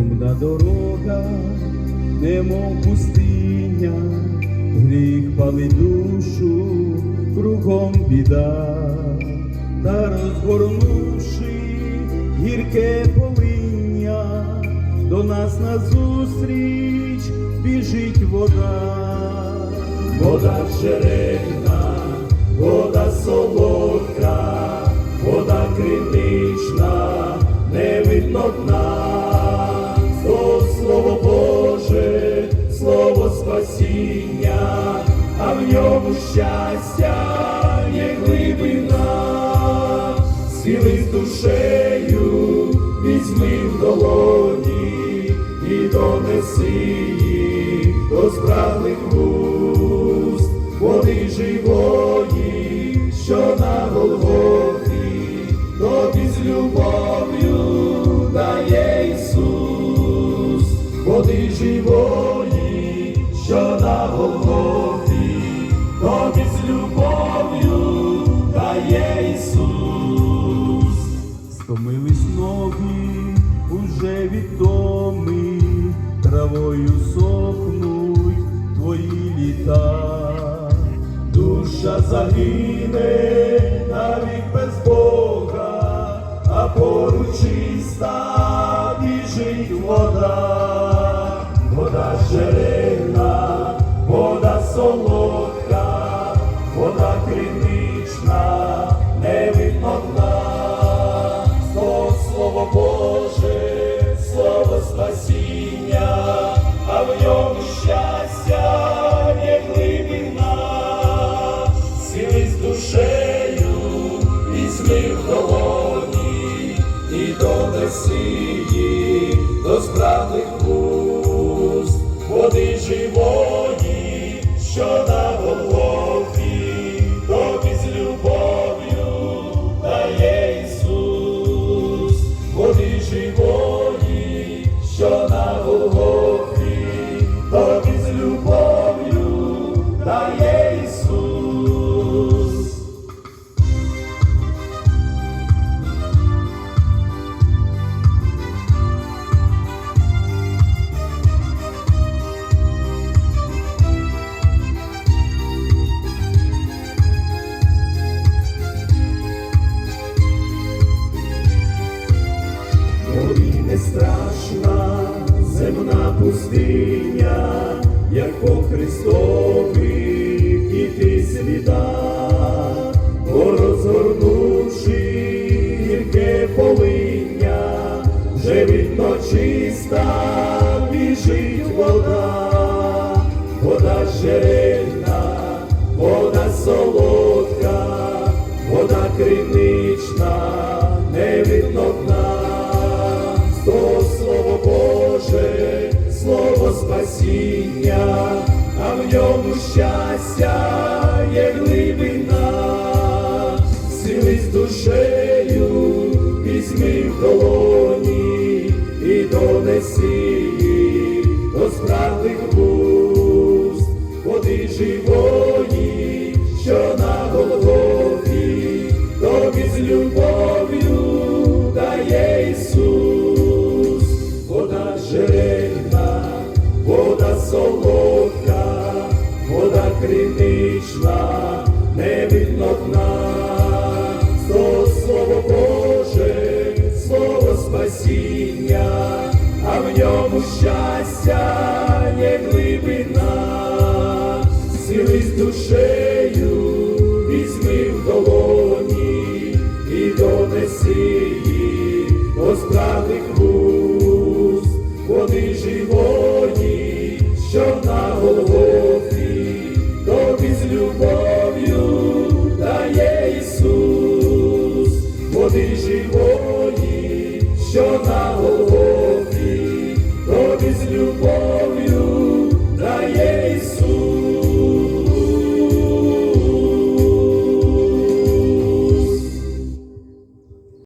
Моя дорога, немов пустиня, гріх палить душу, кругом біда, та розгорнувши гірке полиння, до нас назустріч біжить вода, вода черегна, вода солодка, вода критична, не видно дна, щастя є глибина, схили з душею, візьми в долоні і донеси їх до справних вуст, води живої, що на Голгофі, тобі з любов'ю дає Ісус, води живої, що тобі з любов'ю дає Ісус. Стомились ноги уже від томи, травою сохнуть твої літа. Душа загине навік без Бога, а поруч чиста живої, що на Голгофі, тобі з любов'ю дає Ісус, води живої, що на Голгофі, тобі з любов'ю дає Ісус. Страшна земна пустиня, як по Христових іти слідах, бо розгорнувши гірке полиння, вже видно чиста біжить вода, вода жерельна, вода солодка, вода кринична, спасіння, а в ньому щастя є глибина, сили з душею, візьми в долоні і донеси їх до справних вуст, води живої, що на Голгофі, тобі з любов'ю дає Ісус, вода жерельна, спасіння, а в ньому щастя є глибина, сили з душею, візьми в долоні і донеси їх до справних вуст, води живої, що на Голгофі, тобі з любов'ю дає Ісус, води живої,